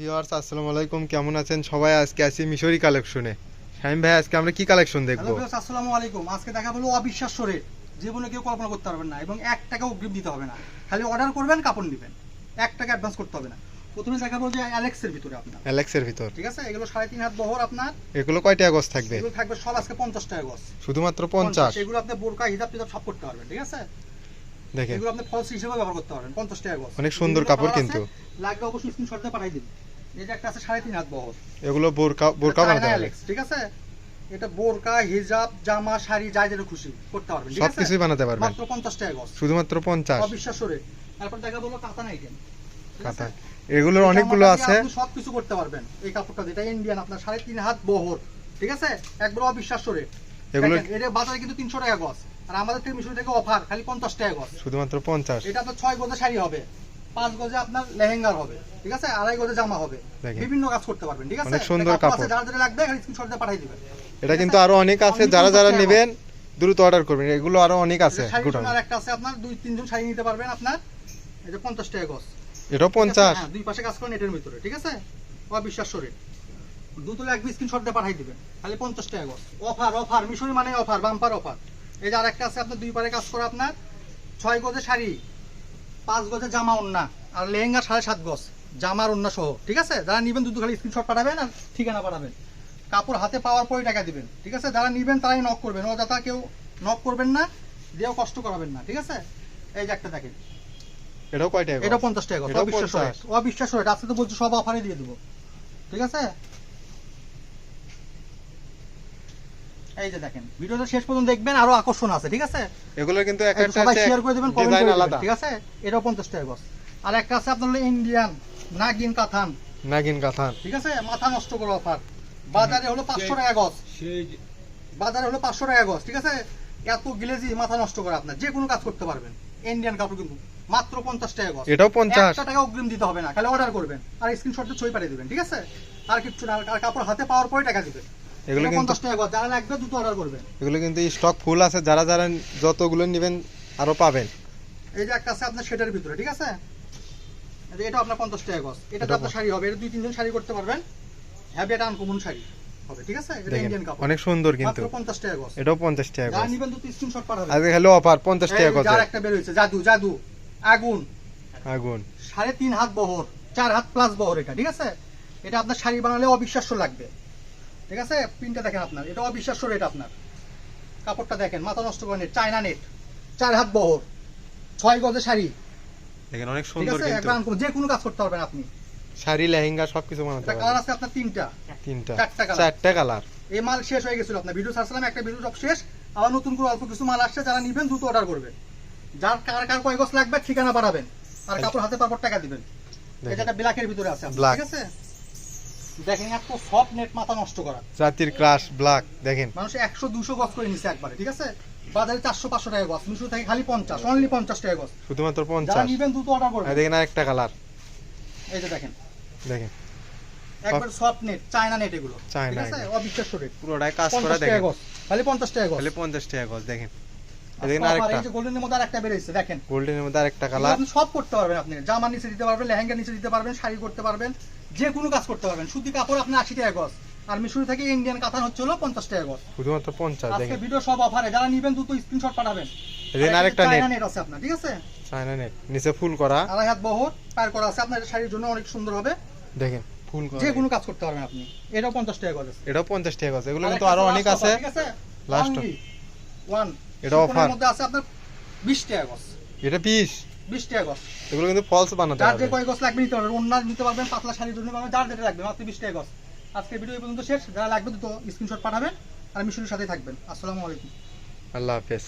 Viewers আসসালামু আলাইকুম। কেমন আছেন সবাই? আজকে আছি মিশরি কালেকশনে। শাহিম ভাই আজকে আমরা কি কালেকশন দেখব? ভিউয়ার্স আসসালামু আলাইকুম। আজকে দেখা হলো অবিশ্বাস্য রেট জীবনে কেউ কল্পনা করতে পারবেন না এবং এক টাকা অগ্রিম দিতে হবে না। খালি অর্ডার করবেন কাপড় নেবেন। এক টাকা অ্যাডভান্স করতে হবে না। প্রথমে দেখাবো যে অ্যালেক্সের ভিতরে আপনার। অ্যালেক্সের ভিতর। ঠিক আছে? এগুলো সাড়ে তিন হাত বহর আপনার। এগুলো কয় টাকা গজ থাকবে? এগুলো থাকবে সব আজকে পঞ্চাশ টাকা গজ। শুধুমাত্র পঞ্চাশ? এগুলো আপনি বোরকা হিজাব টিজাব সব করতে পারবেন ঠিক আছে? দেখেন এগুলো আপনি ফলস হিসেবে ব্যবহার করতে পারবেন পঞ্চাশ টাকা গজ। অনেক সুন্দর কাপড় কিন্তু। লাগবে অবশ্যই স্ক্রিনশট দিয়ে পাঠিয়ে দিন। এই একটা আছে সাড়ে তিন হাত বহর। এগুলো বোরকা বোরকা বানাতে হবে। ঠিক আছে? এটা বোরকা হিজাব জামা শাড়ি যা যেটা খুশি করতে পারবেন সব কিছুই বানাতে পারবেন। মাত্র পঞ্চাশ টাকা গজ শুধুমাত্র পঞ্চাশ। অবিশ্বাস্য রেট তারপর দেখা বলো কাতান আইটেম কাতা এগুলোর অনেকগুলো আছে। সব কিছু করতে পারবেন। এই কাপড়টা যেটা ইন্ডিয়ান আপনার সাড়ে তিন হাত বহর ঠিক আছে? একবার এগুলো এটা বাজারে কিন্তু তিনশো টাকা গজ আর আমাদের থেকে মিশর থেকে অফার খালি পঞ্চাশ টাকা গজ শুধুমাত্র পঞ্চাশ। এটা আপনার ছয় গজে শাড়ি হবে। পাঁচ গজে আপনার লেহেঙ্গার হবে ঠিক আছে? আড়াই গজে জামা হবে। বিভিন্ন কাজ করতে পারবেন ঠিক আছে? সুন্দর কাপড় যারা যারা লাগবে খালি স্ক্রিনশট দিয়ে পাঠিয়ে দিবেন। এটা কিন্তু আরও অনেক আছে যারা যারা নেবেন দ্রুত অর্ডার করবেন। এগুলো আরও অনেক আছে শাড়ি আর একটা আছে আপনার দুই তিনজন শাড়ি নিতে পারবেন আপনার। এই যে পঞ্চাশ টাকা গজ। এটাও পঞ্চাশ। হ্যাঁ, দুই পাশে কাজ করেন এটার ভিতরে ঠিক আছে? অবিশ্বাস্য রেট দুটো লাগবে স্ক্রিনশট দিয়ে পাঠাই দিবেন খালি পঞ্চাশ টাকা গজ। অফার অফার মিশরি মানে অফার বাম্পার অফার এই যে আরেকটা আছে আপনার দুই পারে কাজ করে আপনার ছয় গজে শাড়ি। পাঁচ গজে জামা ওন্না আর লেহেঙ্গা সাড়ে সাত গজ জামার ওন্না সহ ঠিক আছে? যারা নিবেন দুটো খালি স্ক্রিনশট পাঠাবেন আর ঠিকানা পাঠাবেন। কাপড় হাতে পাওয়ার পরে টাকা দিবেন ঠিক আছে? যারা নিবেন তারাই নক করবেন অযথা কেউ নক করবেন না দিয়েও কষ্ট করাবেন না ঠিক আছে? এই যে একটা দেখেন। এটাও কয় টাকা এটা? পঞ্চাশ টাকা অবিশ্বাস 50 অবিশ্বাস রেট আজকে তো বলছি সব অফারে দিয়ে দেবো ঠিক আছে? এই যে দেখেন ভিডিওটা শেষ পর্যন্ত দেখবেন আরও আকর্ষণ আছে ঠিক আছে? এগুলো কিন্তু এক একটা সবাই শেয়ার করে দিবেন কমেন্ট করে দিবেন ঠিক আছে? এটাও পঞ্চাশ টাকা গছ আর একটা আছে আপনার ইন্ডিয়ান নাগিন কাথান নাগিন কাথান ঠিক আছে? মাথা নষ্ট করে অফার। বাজারে হলো পাঁচশো টাকা গছ বাজারে হলো পাঁচশো টাকা গছ ঠিক আছে? এত গিলেজি মাথা নষ্ট করে আপনার। যে কোনো কাজ করতে পারবেন। ইন্ডিয়ান কাপড় কিন্তু মাত্র পঞ্চাশ টাকা গছ এটাও টাকা অগ্রিম দিতে হবে না খালি অর্ডার করবেন। আর স্ক্রিনশট ছবি পাঠিয়ে দিবেন ঠিক আছে? আর কিছু না আর কাপড় হাতে পাওয়ার পরে টাকা দিবেন। এগুলো কিন্তু টাকা যারা লাগবে দুটো অর্ডার করবেন। এগুলো কিন্তু স্টক ফুল আছে যারা যারা যতগুলো নেবেন আরও পাবেন। এই যে একটা আছে আপনার সেটার ভিতরে ঠিক আছে? এটা আপনার পঞ্চাশ টাকা গজ এটা আপনার শাড়ি হবে এটা দুই তিনজন শাড়ি করতে পারবেন। এটা আনকমন শাড়ি হবে ঠিক আছে? এটা ইন্ডিয়ান কাপড় অনেক সুন্দর কিন্তু। মাত্র পঞ্চাশ টাকা গজ এটাও পঞ্চাশ টাকা যারা গজ নিবেন দুটো স্ক্রিনশট পাঠাবেন। আজকে খালি অফার পঞ্চাশ টাকা গজ যার একটা বের হয়েছে জাদু জাদু আগুন। হাত বহর হাত প্লাস বহর এটা ঠিক আছে? এটা আপনার শাড়ি বানালে অবিশ্বাস্য লাগবে। ঠিক আছে? প্রিন্টটা দেখেন আপনার। এটা অবিশ্বাস্য রেট আপনার। কাপড়টা দেখেন মাথা নষ্ট করে নেট চায়না নেট চার হাত বহর। ছয় গজে শাড়ি। দেখেন অনেক সুন্দর কিন্তু। যে কোনো কাজ করতে পারবেন আপনি। শাড়ি লেহেঙ্গা সবকিছু বানাতে এটা কালার আছে আপনার তিনটা। তিনটা। চারটা colour। চারটা কালার এই মাল শেষ হয়ে গেছিল আপনার। ভিডিও ছাড়ছিলাম একটা ভিডিও সব শেষ। আবার নতুন করে অল্প কিছু মাল আসছে যারা নিবেন দ্রুত অর্ডার করবেন যার কার কার কয় গজ লাগবে ঠিকানা পাঠাবেন আর কাপড় হাতে পারপর টাকা দিবেন। এটা একটা ব্ল্যাকের ভিতরে আছে ঠিক আছে? দেখেন এত সফট নেট মাথা নষ্ট করা। জাতির ক্রাশ ব্ল্যাক দেখেন। মানুষ একশো দুশো গজ করে নিচ্ছে একবারে ঠিক আছে? বাজারে চারশো পাঁচশো টাকা গজ মিশু থেকে খালি পঞ্চাশ অনলি পঞ্চাশ টাকা গজ। শুধুমাত্র পঞ্চাশ। নিবেন দ্রুত অর্ডার করবেন। দেখেন আরেকটা কালার এই যে দেখেন। দেখেন। একবার সফট নেট চায়না নেট এগুলো। চায়না ঠিক আছে? অবিশ্বাস্য রেট পুরোটাই কাজ করা দেখেন। খালি পঞ্চাশ টাকা গজ। খালি পঞ্চাশ টাকা গজ দেখেন। দেখেন আরেকটা। এই যে গোল্ডেনের মধ্যে আরেকটা বেরিয়েছে দেখেন। গোল্ডেনের মধ্যে আরেকটা কালার। আপনি সব করতে পারবেন আপনি। জামা নিচে দিতে পারবেন লেহেঙ্গা নিচে দিতে পারবেন শাড়ি করতে পারবেন যে কোনো কাজ করতে পারবেন। সুতি কাপড় আপনি আশি টাকা গজ। আর মিশরি থেকে ইন্ডিয়ান কাতান হচ্ছে হলো পঞ্চাশ টাকা গজ। শুধুমাত্র পঞ্চাশ আজকে ভিডিও সব অফারে যারা নিবেন দ্রুত স্ক্রিনশট পাঠাবেন। দেখেন আরেকটা নেট নেট আছে আপনার ঠিক আছে? চায়না নেট নিচে ফুল করা। আড়াই হাত বহর পার করা আছে। আপনার শাড়ির জন্য অনেক সুন্দর হবে। দেখেন ফুল করা। যে কোনো কাজ করতে পারবেন আপনি। এটাও পঞ্চাশ টাকা গজ আছে। এটাও পঞ্চাশ টাকা গজ। এগুলো কিন্তু আরও অনেক আছে। ঠিক আছে? Last ওয়ান এটা অফার মধ্যে আছে আপনার বিশ টাকা গস এটা বিশ? বিশ টাকা গস এগুলো কিন্তু ফলস বানাতে যার যে কয় গস লাগবে নিতে পারবেন অন্য নিতে পারবেন পাতলা শাড়ির জন্য পারবেন যার যেটা লাগবে মাত্র বিশ টাকা গস আজকে ভিডিও এই পর্যন্ত শেষ। যারা লাগবে তো স্ক্রিনশট পাঠাবেন আর মিশনের সাথে থাকবেন। আসসালামু আলাইকুম। আল্লাহ হাফেজ।